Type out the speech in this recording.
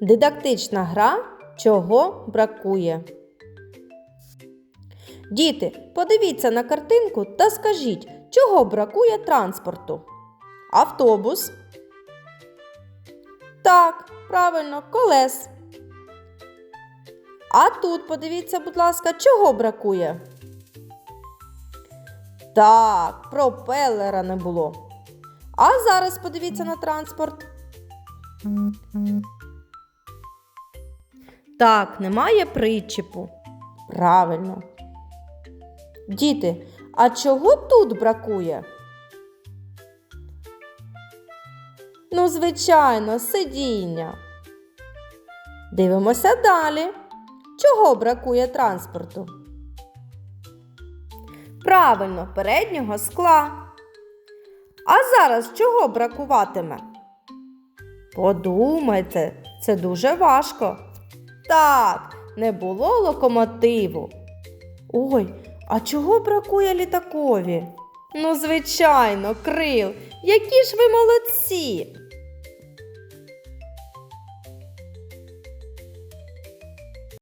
Дидактична гра чого бракує. Діти, подивіться на картинку та скажіть, чого бракує транспорту? Автобус. Так, правильно, колес. А тут подивіться, будь ласка, чого бракує? Так, пропелера не було. А зараз подивіться на транспорт. Так, немає причіпу. Правильно. Діти, а чого тут бракує? Ну, звичайно, сидіння. Дивимося далі. Чого бракує транспорту? Правильно, переднього скла. А зараз чого бракуватиме? Подумайте, це дуже важко. Так, не було локомотиву. Ой, а чого бракує літакові? Ну, звичайно, крил. Які ж ви молодці!